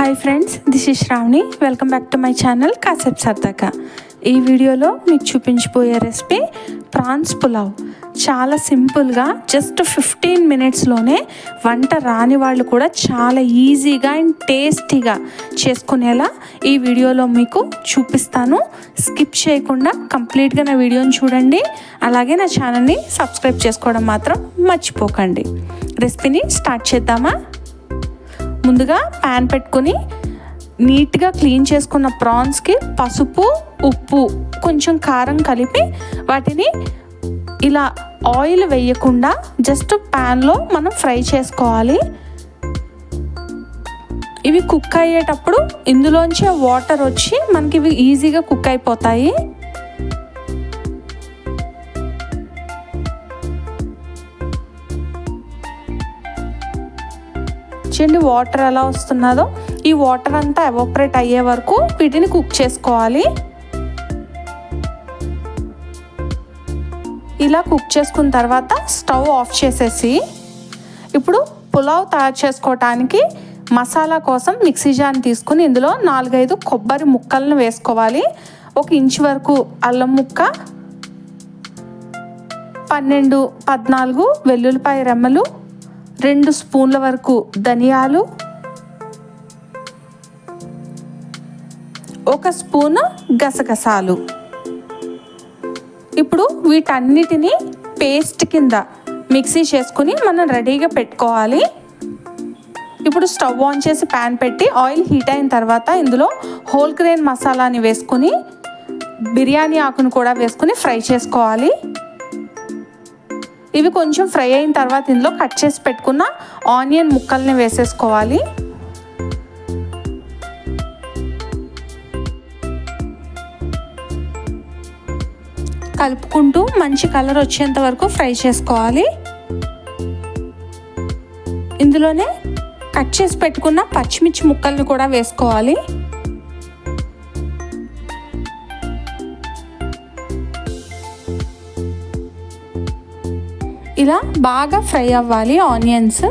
Hi friends this is Shravani welcome back to my channel కాసేపు సరదాగా ఈ వీడియోలో మీకు చూపించబోయే రెసిపీ ప్రాన్స్ పులావ్. చాలా సింపుల్గా జస్ట్ ఫిఫ్టీన్ మినిట్స్లోనే వంట రాని వాళ్ళు కూడా చాలా ఈజీగా అండ్ టేస్టీగా చేసుకునేలా ఈ వీడియోలో మీకు చూపిస్తాను. స్కిప్ చేయకుండా కంప్లీట్గా నా వీడియోని చూడండి. అలాగే నా ఛానల్ని సబ్స్క్రైబ్ చేసుకోవడం మాత్రం మర్చిపోకండి. రెసిపీని స్టార్ట్ చేద్దామా? ముందుగా ప్యాన్ పెట్టుకొని నీట్గా క్లీన్ చేసుకున్న ప్రాన్స్కి పసుపు ఉప్పు కొంచెం కారం కలిపి వాటిని ఇలా ఆయిల్ వేయకుండా జస్ట్ ప్యాన్లో మనం ఫ్రై చేసుకోవాలి. ఇవి కుక్ అయ్యేటప్పుడు ఇందులోంచి వాటర్ వచ్చి మనకి ఇవి ఈజీగా కుక్ అయిపోతాయి. చూడండి వాటర్ ఎలా వస్తున్నదో. ఈ వాటర్ అంతా ఎవాపరేట్ అయ్యే వరకు వీటిని కుక్ చేసుకోవాలి. ఇలా కుక్ చేసుకున్న తర్వాత స్టవ్ ఆఫ్ చేసేసి ఇప్పుడు పులావ్ తయారు చేసుకోవటానికి మసాలా కోసం మిక్సీ జాన్ తీసుకుని ఇందులో నాలుగైదు కొబ్బరి ముక్కలను వేసుకోవాలి. ఒక ఇంచ్ వరకు అల్లం ముక్క పన్నెండు పద్నాలుగు వెల్లుల్లిపాయ రెమ్మలు రెండు స్పూన్ల వరకు ధనియాలు ఒక స్పూన్ గసగసాలు. ఇప్పుడు వీటన్నిటిని పేస్ట్ కింద మిక్సీ చేసుకుని మనం రెడీగా పెట్టుకోవాలి. ఇప్పుడు స్టవ్ ఆన్ చేసి ప్యాన్ పెట్టి ఆయిల్ హీట్ అయిన తర్వాత ఇందులో హోల్ గ్రెయిన్ మసాలాని వేసుకుని బిర్యానీ ఆకును కూడా వేసుకుని ఫ్రై చేసుకోవాలి. ఇవి కొంచెం ఫ్రై అయిన తర్వాత ఇందులో కట్ చేసి పెట్టుకున్న ఆనియన్ ముక్కల్ని వేసేసుకోవాలి. కలుపుకుంటూ మంచి కలర్ వచ్చేంత వరకు ఫ్రై చేసుకోవాలి. ఇందులోనే కట్ చేసి పెట్టుకున్న పచ్చిమిర్చి ముక్కల్ని కూడా వేసుకోవాలి. ఇలా బాగా ఫ్రై అవ్వాలి ఆనియన్స్.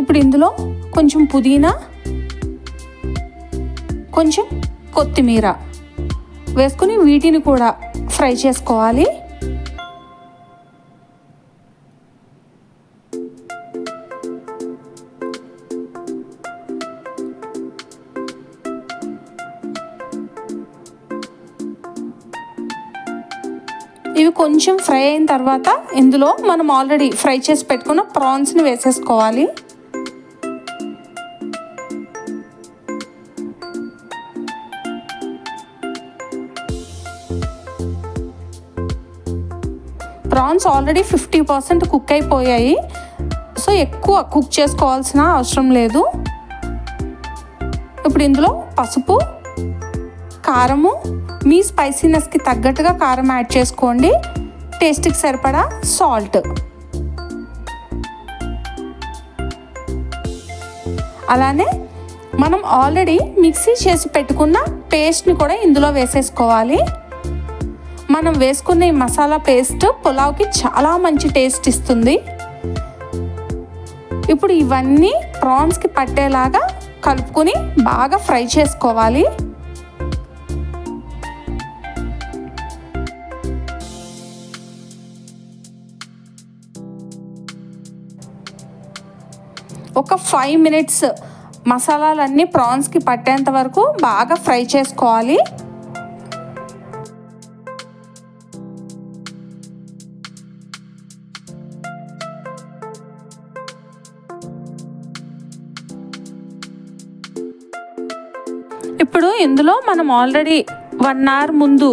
ఇప్పుడు ఇందులో కొంచెం పుదీనా కొంచెం కొత్తిమీర వేసుకుని వీటిని కూడా ఫ్రై చేసుకోవాలి. ఇవి కొంచెం ఫ్రై అయిన తర్వాత ఇందులో మనం ఆల్రెడీ ఫ్రై చేసి పెట్టుకున్న ప్రాన్స్ని వేసేసుకోవాలి. Prawns already fifty percent cook అయిపోయాయి. సో ఎక్కువ కుక్ చేసుకోవాల్సిన అవసరం లేదు. ఇప్పుడు ఇందులో పసుపు కారము మీ స్పైసీనెస్కి తగ్గట్టుగా కారం యాడ్ చేసుకోండి. టేస్ట్కి సరిపడా సాల్ట్ అలానే మనం ఆల్రెడీ మిక్సీ చేసి పెట్టుకున్న పేస్ట్ని కూడా ఇందులో వేసేసుకోవాలి. మనం వేసుకున్న ఈ మసాలా పేస్ట్ పులావ్కి చాలా మంచి టేస్ట్ ఇస్తుంది. ఇప్పుడు ఇవన్నీ ప్రాన్స్కి పట్టేలాగా కలుపుకొని బాగా ఫ్రై చేసుకోవాలి. ఒక ఫైవ్ మినిట్స్ మసాలాలన్నీ ప్రాన్స్కి పట్టేంత వరకు బాగా ఫ్రై చేసుకోవాలి. ఇప్పుడు ఇందులో మనం ఆల్రెడీ వన్ అవర్ ముందు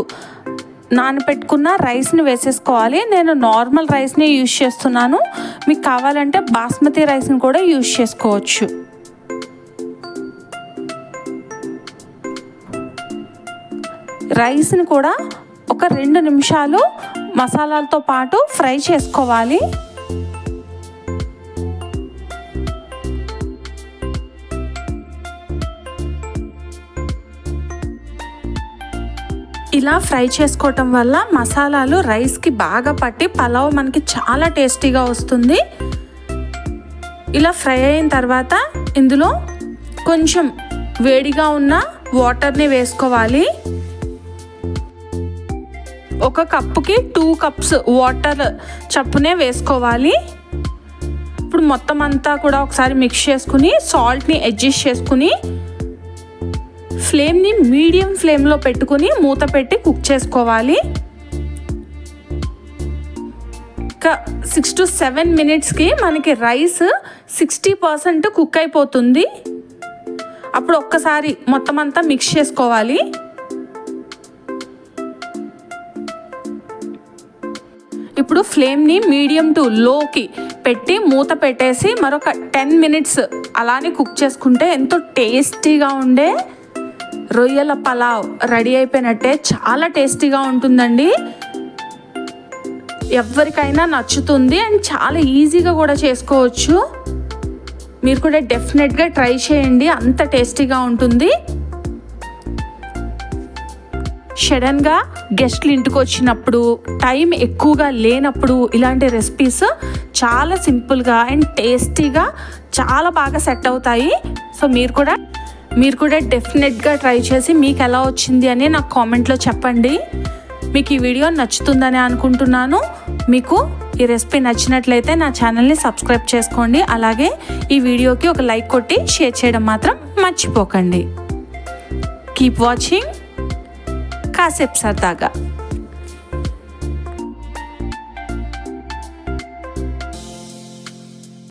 నానబెట్టుకున్న రైస్ని వేసేసుకోవాలి. నేను నార్మల్ రైస్ని యూజ్ చేస్తున్నాను. మీకు కావాలంటే బాస్మతి రైస్ని కూడా యూజ్ చేసుకోవచ్చు. రైస్ని కూడా ఒక రెండు నిమిషాలు మసాలాలతో పాటు ఫ్రై చేసుకోవాలి. ఇలా ఫ్రై చేసుకోవటం వల్ల మసాలాలు రైస్కి బాగా పట్టి పలావ్ మనకి చాలా టేస్టీగా వస్తుంది. ఇలా ఫ్రై అయిన తర్వాత ఇందులో కొంచెం వేడిగా ఉన్న వాటర్ని వేసుకోవాలి. ఒక కప్పుకి టూ కప్స్ వాటర్ చప్పునే వేసుకోవాలి. ఇప్పుడు మొత్తం అంతా కూడా ఒకసారి మిక్స్ చేసుకుని సాల్ట్ని అడ్జస్ట్ చేసుకుని ఫ్లేమ్ని మీడియం ఫ్లేమ్లో పెట్టుకుని మూత పెట్టి కుక్ చేసుకోవాలి. ఇంకా సిక్స్ టు సెవెన్ మినిట్స్కి మనకి రైస్ సిక్స్టీ పర్సెంట్ కుక్ అయిపోతుంది. అప్పుడు ఒక్కసారి మొత్తం అంతా మిక్స్ చేసుకోవాలి. ఇప్పుడు ఫ్లేమ్ని మీడియం టు లోకి పెట్టి మూత పెట్టేసి మరొక టెన్ మినిట్స్ అలానే కుక్ చేసుకుంటే ఎంతో టేస్టీగా ఉండే రొయ్యల పలావ్ రెడీ అయిపోయినట్టే చాలా టేస్టీగా ఉంటుందండి. ఎవరికైనా నచ్చుతుంది అండ్ చాలా ఈజీగా కూడా చేసుకోవచ్చు. మీరు కూడా డెఫినెట్గా ట్రై చేయండి అంత టేస్టీగా ఉంటుంది. సడన్గా గెస్ట్లు ఇంటికి వచ్చినప్పుడు టైం ఎక్కువగా లేనప్పుడు ఇలాంటి రెసిపీస్ చాలా సింపుల్గా అండ్ టేస్టీగా చాలా బాగా సెట్ అవుతాయి. సో మీరు కూడా మీరు కూడా డెఫినెట్గా ట్రై చేసి మీకు ఎలా వచ్చింది అని నాకు కామెంట్లో చెప్పండి. మీకు ఈ వీడియో నచ్చుతుందని అనుకుంటున్నాను. మీకు ఈ రెసిపీ నచ్చినట్లయితే నా ఛానల్ని సబ్స్క్రైబ్ చేసుకోండి. అలాగే ఈ వీడియోకి ఒక లైక్ కొట్టి షేర్ చేయడం మాత్రం మర్చిపోకండి. కీప్ వాచింగ్ కాసేపు సరదాగా.